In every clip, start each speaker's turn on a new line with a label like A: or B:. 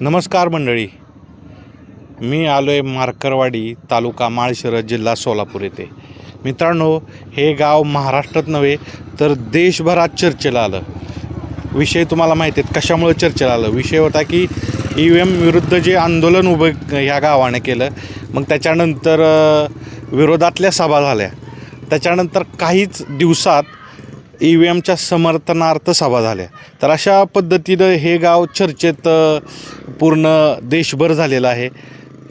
A: नमस्कार मंडळी. मी आलो आहे मार्करवाडी तालुका माळशिरस जिल्हा सोलापूर येथे. मित्रांनो हे गाव महाराष्ट्रात नव्हे तर देशभरात चर्चेला आलं. विषय तुम्हाला माहिती आहेत कशामुळे चर्चेला आलं? विषय होता की ई व्ही एम विरुद्ध जे आंदोलन उभं ह्या गावाने केलं मग त्याच्यानंतर विरोधातल्या सभा झाल्या. त्याच्यानंतर काहीच दिवसात ई व्ही एमच्या समर्थनार्थ सभा झाल्या. तर अशा पद्धतीनं हे गाव चर्चेत पूर्ण देशभर झालेलं आहे.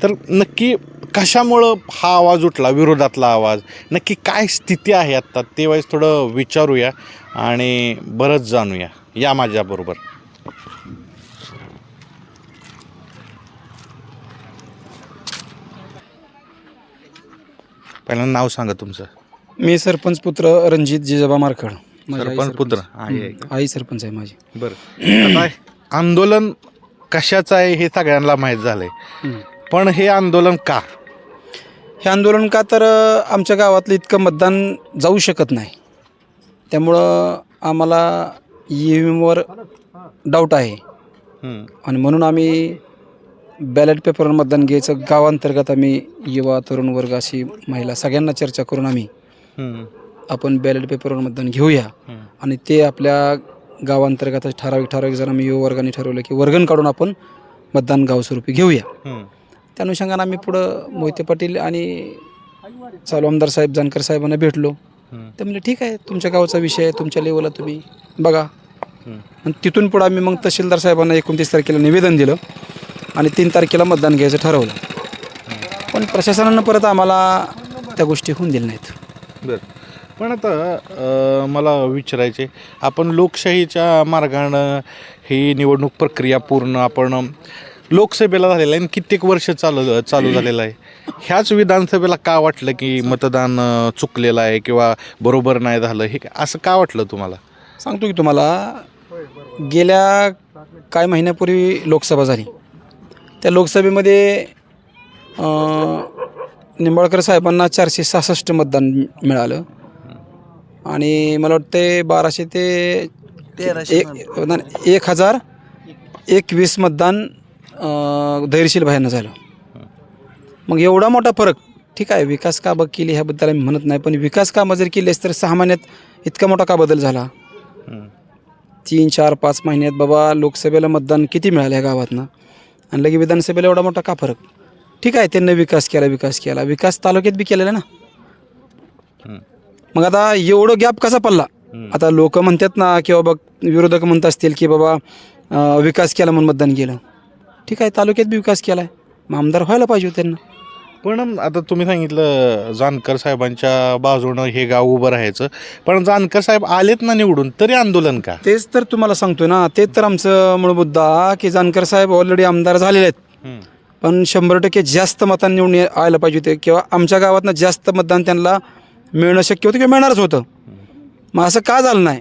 A: तर नक्की कशामुळं हा आवाज उठला विरोधातला आवाज? नक्की काय स्थिती आहे आत्ता? ते थोडं विचारूया आणि बरंच जाणूया. या माझ्याबरोबर. पहिल्यांदा नाव सांगा तुमचं.
B: मी सरपंच पुत्र रणजित जिजाबा मारखड. माझी आई
A: सरपंच पुत्र. आई आहे का?
B: आई सरपंच आहे माझी
A: बरं आता आंदोलन कशाचं आहे हे सगळ्यांना माहीत झालंय
B: हम्म.
A: पण हे आंदोलन का
B: हे आंदोलन का तर अ, आमच्या गावातलं इतकं मतदान जाऊ शकत नाही त्यामुळं आम्हाला ई व्ही एमवर डाऊट आहे
A: हम्म.
B: आणि म्हणून आम्ही बॅलेट पेपरवर मतदान घ्यायचं गावांतर्गत आम्ही युवा तरुण वर्ग अशी महिला सगळ्यांना चर्चा करून आम्ही
A: हम्म.
B: आपण बॅलेट पेपरवर मतदान घेऊया. आणि ते आपल्या गावांतर्गत ठराविक ठराविक जण आम्ही युवा वर्गाने ठरवलं की वर्गण काढून आपण मतदान गावस्वरूपी घेऊया. त्या अनुषंगानं आम्ही पुढं मोहिते पाटील आणि चालू आमदार साहेब जानकर साहेबांना भेटलो
A: हम्म.
B: ते म्हणजे ठीक आहे तुमच्या गावाचा विषय आहे तुमच्या लेवलला तुम्ही बघा. आणि तिथून पुढं आम्ही मग तहसीलदार साहेबांना एकोणतीस तारखेला निवेदन दिलं आणि तीन तारखेला मतदान घ्यायचं ठरवलं पण प्रशासनानं परत आम्हाला त्या गोष्टी होऊन दिल्या नाहीत
A: बरं पण आता मला विचारायचे आपण लोकशाहीच्या मार्गानं ही निवडणूक प्रक्रिया पूर्ण आपण लोकसभेला झालेलं आहे आणि कित्येक वर्ष चालू चालू झालेलं आहे. ह्याच विधानसभेला का वाटलं की मतदान चुकलेलं आहे किंवा बरोबर नाही झालं? हे असं का वाटलं तुम्हाला?
B: सांगतो की तुम्हाला गेल्या काय महिन्यापूर्वी लोकसभा झाली. त्या लोकसभेमध्ये निंबाळकर साहेबांना चारशे सहासष्ट मतदान मिळालं. आणि मला वाटते बाराशे ते एक नाही, एक हजार एकवीस मतदान अं, धैर्यशील भायांना झालं. मग एवढा मोठा फरक ठीक आहे विकास कामं केली ह्याबद्दल आम्ही म्हणत नाही पण विकास कामं जर केली असती तर सहा महिन्यात इतका मोठा का बदल झाला?
A: हम्म.
B: तीन चार पाच महिन्यात बाबा लोकसभेला मतदान किती मिळालं या गावातनं? आणि लगे विधानसभेला एवढा मोठा का फरक? ठीक आहे त्यांनी विकास केला विकास केला. विकास तालुक्यात बी केलेला ना?
A: हम्म.
B: मग आता एवढं गॅप कसा पडला. आता लोक म्हणतात ना की बाबा विरोधक म्हणत असतील की बाबा विकास केला म्हणून मतदान केलं. ठीक आहे तालुक्यात बी विकास केला आहे मग आमदार व्हायला पाहिजे होते त्यांना.
A: पण आता तुम्ही सांगितलं जानकर साहेबांच्या बाजूनं हे गाव उभं राहायचं. पण जानकर साहेब आलेत ना निवडून तरी आंदोलन का?
B: तेच तर तुम्हाला सांगतोय ना तेच तर आमचं मूळ मुद्दा की जानकर साहेब ऑलरेडी आमदार झालेले आहेत. पण शंभर टक्के जास्त मतांनी निवडून यायला पाहिजे होते. किंवा आमच्या गावातनं जास्त मतदान त्यांना मिळणं शक्य होतं किंवा मिळणारच होतं. मग असं का झालं नाही?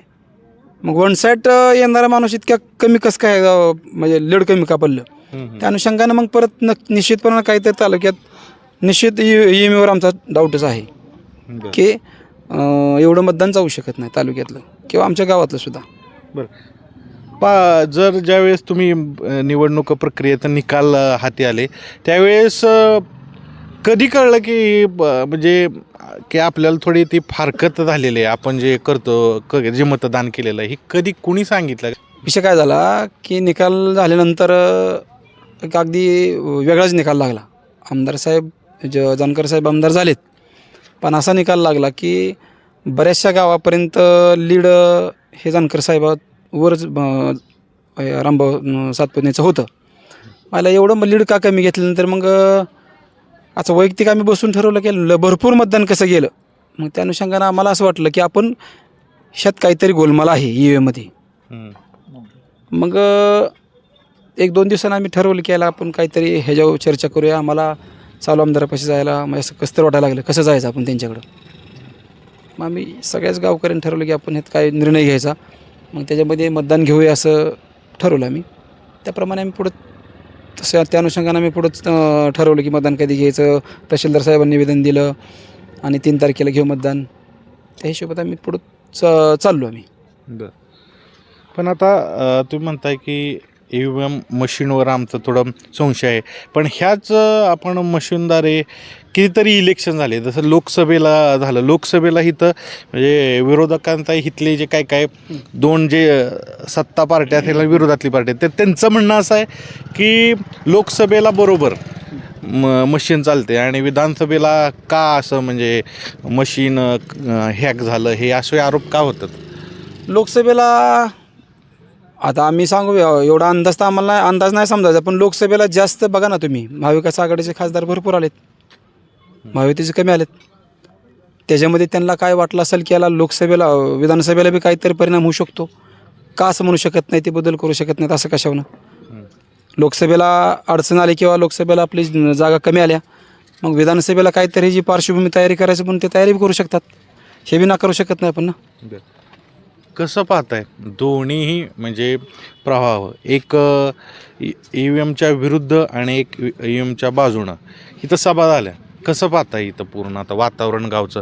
B: मग वन साईड येणारा माणूस इतक्या कमी कसं काय म्हणजे लीड कमी का पडलं. त्या अनुषंगानं मग परत न निश्चितपणे काहीतरी तालुक्यात निश्चित ई एम वर आमचा डाऊटच आहे. की एवढं मतदान जाऊ शकत नाही तालुक्यातलं किंवा आमच्या गावातलं सुद्धा.
A: बरं. पा जर ज्यावेळेस तुम्ही निवडणूक प्रक्रियेचा निकाल हाती आले त्यावेळेस कधी कळलं की ब- म्हणजे की आपल्याला थोडी ती फारकत झालेली आहे. आपण जे करतो क जे मतदान केलेलं आहे हे कधी कुणी सांगितलं?
B: विषय काय झाला की निकाल झाल्यानंतर एक अगदी वेगळाच निकाल लागला. आमदार साहेब ज जानकर साहेब आमदार झालेत. पण असा निकाल लागला की बऱ्याचशा गावापर्यंत लीड हे जानकर साहेबावरच रामभाऊ सातपुतेचं होतं. मला एवढं मग लीड का कमी घेतल्यानंतर मग असं वैयक्तिक आम्ही बसून ठरवलं की ल- भरपूर मतदान कसं गेलं. मग त्या अनुषंगानं आम्हाला असं वाटलं की आपण ह्यात काहीतरी गोलमाल आहे ई एमध्ये
A: हम्म.
B: मग अ, एक दोन दिवसांनी आम्ही ठरवलं की याला आपण काहीतरी ह्याच्यावर चर्चा करूया. आम्हाला चालू आमदारापाशी जायला म्हणजे असं कसं तर वाटायला लागलं. कसं जायचं आपण त्यांच्याकडं? मग आम्ही सगळ्याच गावकऱ्यांनी ठरवलं की आपण ह्यात काय निर्णय घ्यायचा. मग त्याच्यामध्ये मतदान घेऊया असं ठरवलं आम्ही. त्याप्रमाणे आम्ही पुढं तसं त्या अनुषंगानं आम्ही पुढं ठरवलं की मतदान कधी घ्यायचं. तहसीलदार साहेबांनी निवेदन दिलं आणि तीन तारखेला घेऊ मतदान. त्या हिशोबात आम्ही पुढं च चाललो आम्ही.
A: बरं. पण आता तुम्ही म्हणताय की ई व्ही एम मशीनवर आमचं थोडं संशय आहे. पण ह्याच आपण मशीनद्वारे कितीतरी इलेक्शन झाले. जसं लोकसभेला झालं. लोकसभेला इथं म्हणजे विरोधकांचा इथले जे काय काय दोन जे सत्ता पार्ट्या आहेत ह्याला विरोधातली पार्टी आहेत, तर त्यांचं म्हणणं असं आहे की लोकसभेला बरोबर म मशीन चालते आणि विधानसभेला का असं म्हणजे मशीन हॅक झालं हे असे आरोप का होतात?
B: लोकसभेला आता आम्ही सांगू एवढा अंदाज तर आम्हाला नाही- अंदाज नाही समजायचा पण लोकसभेला जास्त बघा ना तुम्ही महाविकास आघाडीचे खासदार भरपूर आलेत. महायुतीचे कमी आलेत. त्याच्यामध्ये त्यांना काय वाटलं असेल की याला लोकसभेला विधानसभेला बी काहीतरी परिणाम होऊ शकतो? का असं म्हणू शकत नाही ते बदल करू शकत नाहीत असं कशावनं लोकसभेला अडचण आली किंवा लोकसभेला आपली जागा कमी आल्या मग विधानसभेला काहीतरी जी पार्श्वभूमी तयारी करायची पण ते तयारी बी करू शकतात. हे बी नाकारू शकत नाही आपण ना.
A: कसं पाहताय? दोन्हीही म्हणजे प्रवाह एक ई व्ही एमच्या विरुद्ध आणि एक ई व्ही एमच्या बाजूनं. इथं सभा झाल्या. कसं पाहताय इथं पूर्ण आता वातावरण गावचं?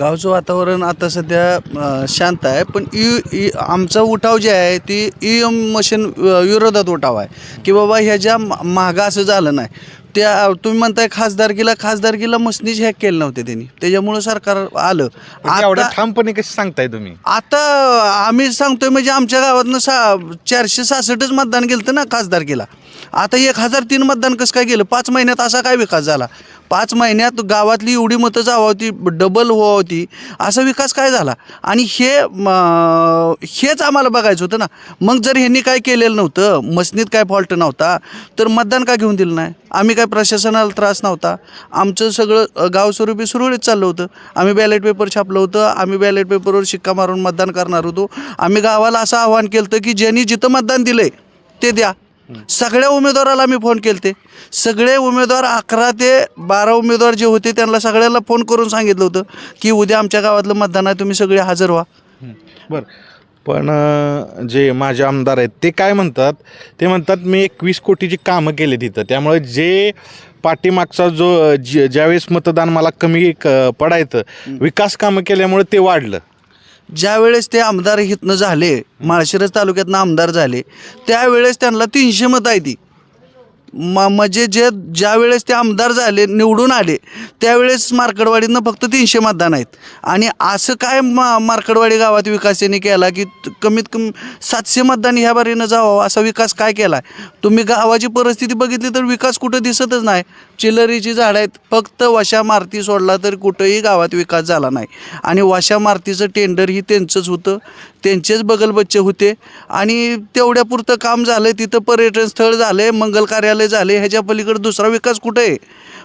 C: गावचं वातावरण आता सध्या शांत आहे पण यू ई आमचा उठाव जे आहे ती ई एम मशीन विरोधात उठाव आहे. की बाबा ह्याच्या मा- मागं असं झालं नाही त्या तुम्ही म्हणताय खासदारकीला खासदारकीला मसनीच हॅक केलं नव्हते त्यांनी. त्याच्यामुळं सरकार आलं.
A: पण एवढ्या
C: आता
A: ठामपणे कशी सांगताय तुम्ही?
C: आता आम्ही सांगतोय म्हणजे आमच्या गावातनं सा चारशे सहासष्टच मतदान गेलं ना खासदारकीला. आता एक हजार तीन मतदान कसं काय गेलं? पाच महिन्यात असा काय विकास झाला? पाच महिन्यात गावातली एवढी मतं जावा होती डबल व्हावं होती. असा विकास काय झाला? आणि हे हेच आम्हाला बघायचं होतं ना. मग जर ह्यांनी काय केलेलं नव्हतं मसनीत काय फॉल्ट नव्हता तर मतदान का घेऊन दिलं नाही? आम्ही काय प्रशासनाला त्रास नव्हता? आमचं सगळं गावस्वरूपी सुरळीत चाललं होतं. आम्ही बॅलेट पेपर छापलं होतं. आम्ही बॅलेट पेपरवर शिक्का मारून मतदान करणार होतो. आम्ही गावाला असं आवाहन केलं होतं की ज्यांनी जिथं मतदान दिलंय ते द्या. सगळ्या उमेदवाराला मी फोन केलते. सगळे उमेदवार अकरा ते बारा उमेदवार जे होते त्यांना सगळ्याला फोन करून सांगितलं होतं की उद्या आमच्या गावातलं मतदान आहे तुम्ही सगळे हजर व्हा.
A: बरं. पण जे माझे आमदार आहेत ते काय म्हणतात? ते म्हणतात मी एकवीस कोटीची कामं केली तिथं त्यामुळे जे पाठीमागचा जो ज- ज्यावेळेस मतदान मला कमी क- पडायचं विकास कामं केल्यामुळे ते वाढलं.
C: ज्या वेळेस ते आमदार हितनं झाले माळशिरस तालुक्यातनं आमदार झाले त्यावेळेस त्यांना तीनशे मतं आहे ती. म म्हणजे जे ज्या वेळेस ते आमदार झाले निवडून आले त्यावेळेस मार्कडवाडीनं फक्त तीनशे मतदान आहेत. आणि असं काय मा मार्कडवाडी गावात विकास केला की कमीत कमी सातशे मतदान ह्या बारीनं जावं असा विकास काय केला? आहे तुम्ही गावाची परिस्थिती बघितली तर विकास कुठं दिसतच नाही. चिलरीची झाडं आहेत फक्त वशा मारती सोडला तर कुठंही गावात विकास झाला नाही. आणि वशा मारतीचं टेंडर ही त्यांचंच होतं. त्यांचेच बगलबच्चे होते. आणि तेवढ्यापुरतं काम झालं तिथं पर्यटन स्थळ झाले मंगल कार्यालय झाले ह्याच्या पलीकडे दुसरा विकास कुठं आहे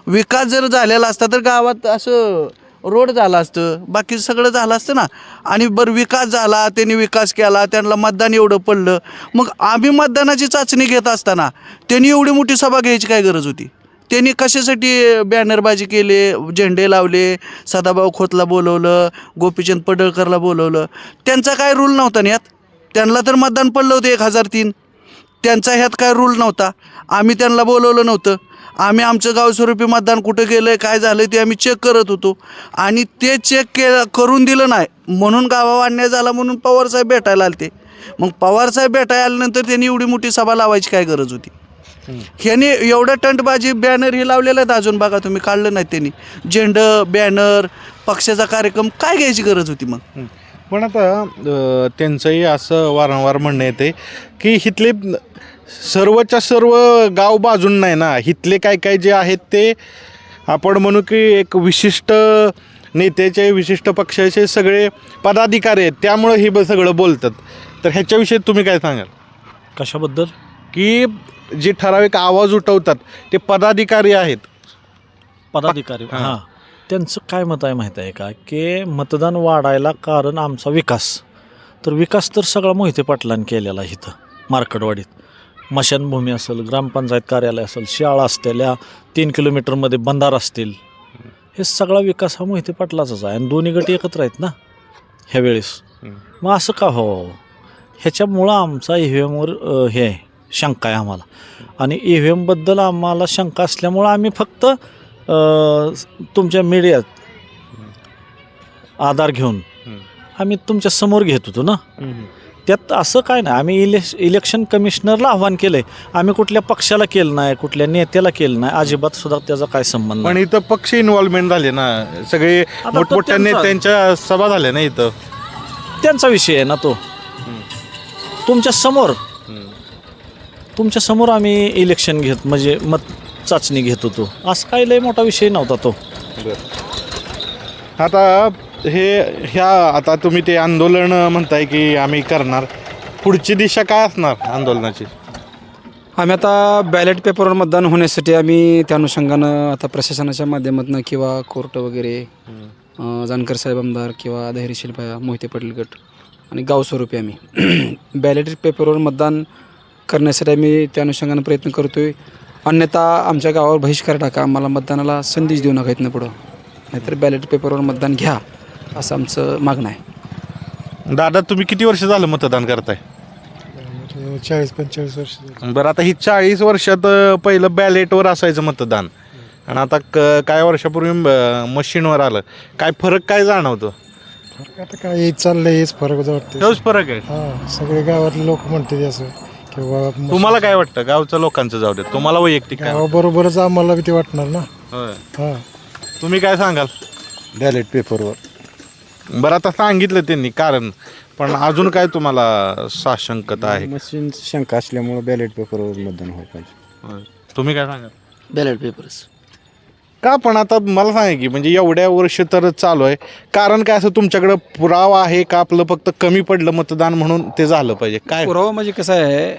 C: विकास जर झालेला असता तर गावात असं रोड झाला असतं. बाकी सगळं झालं असतं ना. आणि बरं विकास झाला त्यांनी विकास केला त्यांना मतदान एवढं पडलं. मग आम्ही मतदानाची चाचणी घेत असताना त्यांनी एवढी मोठी सभा घ्यायची काय गरज होती? त्यांनी कशासाठी बॅनरबाजी केले झेंडे लावले सदाभाऊ खोतला बोलवलं गोपीचंद पडळकरला बोलवलं? त्यांचा काय रूल नव्हता ना यात? त्यांना तर मतदान पडलं होतं एक हजार तीन. त्यांचा ह्यात काय रूल नव्हता? आम्ही त्यांना बोलवलं नव्हतं. आम्ही आमचं गावस्वरूपी मतदान कुठं गेलं आहे काय झालं ते आम्ही चेक करत होतो. आणि ते चेक के करून दिलं नाही. म्हणून गावावर अन्याय झाला म्हणून पवारसाहेब भेटायला आले ते मग पवारसाहेब भेटायला आल्यानंतर त्यांनी एवढी मोठी सभा लावायची काय गरज होती? ह्याने एवढं टंटबाजी बॅनर हे लावलेलं आहेत अजून बघा तुम्ही काढलं नाही त्यांनी. झेंडं बॅनर पक्षाचा कार्यक्रम काय घ्यायची गरज होती मग.
A: पण आता त्यांचंही असं वारंवार म्हणणं येते की इथले सर्वच्या सर्व गाव बाजून नाही ना इथले काय काय जे आहेत ते आपण म्हणू की एक विशिष्ट नेत्याचे विशिष्ट पक्षाचे सगळे पदाधिकारी आहेत त्यामुळं हे ब- सगळं बोलतात. तर ह्याच्याविषयी तुम्ही काय सांगाल?
D: कशाबद्दल?
A: की जे ठराविक आवाज उठवतात ते पदाधिकारी आहेत.
D: पदाधिकारी
A: हां.
D: हां. त्यांचं काय मत आहे माहीत आहे का? की मतदान वाढायला कारण आमचा विकास. तर विकास तर सगळा मोहिते पाटलांनी केलेला आहे इथं मार्कडवाडीत. मशानभूमी असेल ग्रामपंचायत कार्यालय असेल शाळा असलेल्या तीन किलोमीटरमध्ये बंधार असतील. हे सगळा विकास हा मोहिते पाटलाचाच आहे आणि दोन्ही गट एकत्र आहेत ना ह्या वेळेस
A: हं.
D: मग असं का हो? ह्याच्यामुळं आमचा ई व्ही एमवर हे आहे. शंका आहे आम्हाला. आणि ई व्ही एमबद्दल आम्हाला शंका असल्यामुळं आम्ही फक्त तुमच्या मीडियात आधार घेऊन. आम्ही तुमच्यासमोर घेत होतो ना. त्यात असं काय नाही. आम्ही इलेक्श इलेक्शन कमिशनरला आव्हान केलं आहे आम्ही कुठल्या पक्षाला केलं नाही कुठल्या नेत्याला केलं नाही अजिबात सुद्धा त्याचा काय संबंध
A: पण इथं पक्ष इन्व्हॉल्वमेंट झाले ना. सगळे मोठमोठ्या
D: त्यांचा-
A: नेत्यांच्या सभा झाल्या ना इथं.
D: त्यांचा विषय आहे ना तो. तुमच्यासमोर तुमच्यासमोर आम्ही इलेक्शन घेत म्हणजे मत चाचणी घेत होतो. असं काही लय मोठा विषय नव्हता तो.
A: आता हे ह्या आता तुम्ही ते आंदोलन म्हणताय की आम्ही करणार. पुढची दिशा काय असणार आंदोलनाची?
B: आम्ही आता बॅलेट पेपरवर मतदान होण्यासाठी आम्ही त्या अनुषंगानं आता प्रशासनाच्या माध्यमातून किंवा कोर्ट वगैरे अं, जानकर साहेब आमदार किंवा धैर्यशील भया मोहिते पाटील गट आणि गाव स्वरूपी आम्ही. बॅलेट पेपरवर मतदान करण्यासाठी आम्ही त्या अनुषंगानं प्रयत्न करतो आहे अन्यथा आमच्या गावावर बहिष्कार टाका. आम्हाला मतदानाला संदेश देऊ नका इथनं पुढं. नाहीतर बॅलेट पेपरवर मतदान घ्या असं आमचं मागणं आहे.
A: दादा तुम्ही किती वर्ष झालं मतदान करताय?
E: चाळीस पंचेचाळीस वर्ष झाली.
A: बरं आता ही चाळीस वर्षात अं, पहिलं बॅलेटवर असायचं मतदान. आणि आता क काय वर्षापूर्वी मशीनवर आलं. काय फरक काय जाणवतो?
E: फरक आता काय हेच चाललंय हेच फरक वाटते
A: तोच फरक आहे.
E: हा सगळे गावातले लोक म्हणते असं. किंवा
A: तुम्हाला काय वाटतं? गावचं लोकांचं जाऊ दे. तुम्हाला वैयक्तिक काय
E: गावाबरोबरच आम्हाला बी ते वाटणार ना.
A: होय.
E: हा.
A: तुम्ही काय सांगाल?
F: बॅलेट पेपरवर
A: बरं आता सांगितलं त्यांनी कारण पण अजून काय तुम्हाला साशंकता आहे?
F: मशीन शंका असल्यामुळे बॅलेट पेपरवर मतदान व्हायला पाहिजे.
A: होय. तुम्ही काय सांगाल?
C: बॅलेट पेपर्स
A: का पण आता मला सांगा की म्हणजे एवढ्या वर्ष तर चालू आहे. कारण काय असं तुमच्याकडं पुरावा आहे का? आपलं फक्त कमी पडलं मतदान म्हणून ते झालं पाहिजे. काय?
B: पुरावा म्हणजे कसं आहे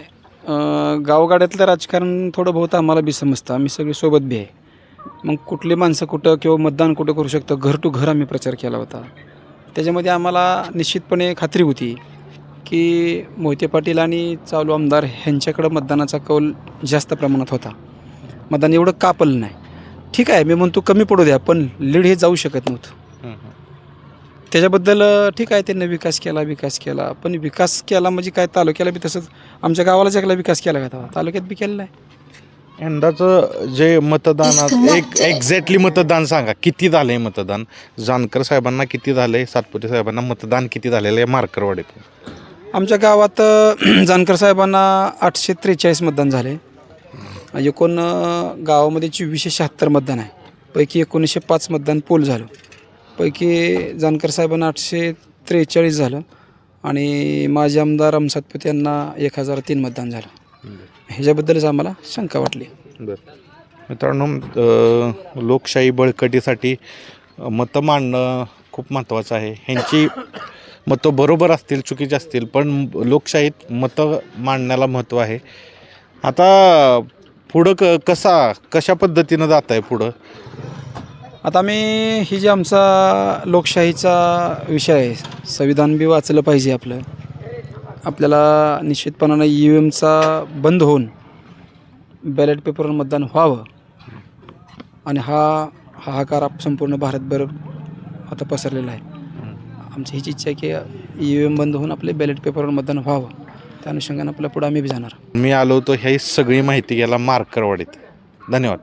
B: गावगाड्यातलं राजकारण थोडं बहुत आम्हाला बी समजतं. आम्ही सगळे सोबत बी आहे. मग कुठली माणसं कुठं किंवा मतदान कुठं करू शकतं? घर टू घर आम्ही प्रचार केला होता. त्याच्यामध्ये आम्हाला निश्चितपणे खात्री होती की मोहिते पाटील आणि चालू आमदार ह्यांच्याकडं मतदानाचा कौल जास्त प्रमाणात होता. मतदान एवढं कापलं नाही. ठीक आहे मी म्हणतो कमी पडू द्या पण लीड हे जाऊ शकत नव्हतं. त्याच्याबद्दल ठीक आहे त्यांनी विकास केला विकास केला पण विकास केला म्हणजे काय तालुक्याला बी तसंच आमच्या गावाला जगला विकास केला का तालुक्यात बी केलेला आहे
A: यंदाचं जे मतदानात एक एक्झॅक्टली मतदान सांगा किती झालंय मतदान? जानकर साहेबांना किती झालंय सातपुते साहेबांना मतदान किती झालेलं आहे मार्करवाडीत
B: आमच्या गावात जानकर साहेबांना आठशे त्रेचाळीस मतदान झाले एकूण गावामध्ये चोवीसशे शहात्तर मतदान आहे. पैकी एकोणीसशे पाच मतदान पोल झालं. पैकी जानकर साहेबांना आठशे त्रेचाळीस झालं आणि माजी आमदार रामसातपुते यांना एक हजार तीन मतदान झालं. ह्याच्याबद्दलच आम्हाला शंका वाटली.
A: मित्रांनो लोकशाही बळकटीसाठी मतं मांडणं खूप महत्त्वाचं आहे. ह्यांची मतं बरोबर असतील चुकीची असतील पण लोकशाहीत मतं मांडण्याला महत्त्व आहे. आता पुढं क कसा कशा पद्धतीनं जात आहे पुढं?
B: आता मी ही जी आमचा लोकशाहीचा विषय आहे संविधान बी वाचलं पाहिजे आपलं. आपल्याला निश्चितपणानं ई व्ही एमचा बंद होऊन बॅलेट पेपरवर मतदान व्हावं. आणि हा हाहाकार आप संपूर्ण भारतभर आता पसरलेला आहे. आमची हीच इच्छा आहे की ई व्ही एम बंद होऊन आपले बॅलेट पेपरवर मतदान व्हावं. त्या अनुषंगानं आपल्या पुढं आम्ही बी जाणार.
A: मी आलो होतो ह्याही सगळी माहिती घ्यायला मार्करवाडीत. धन्यवाद.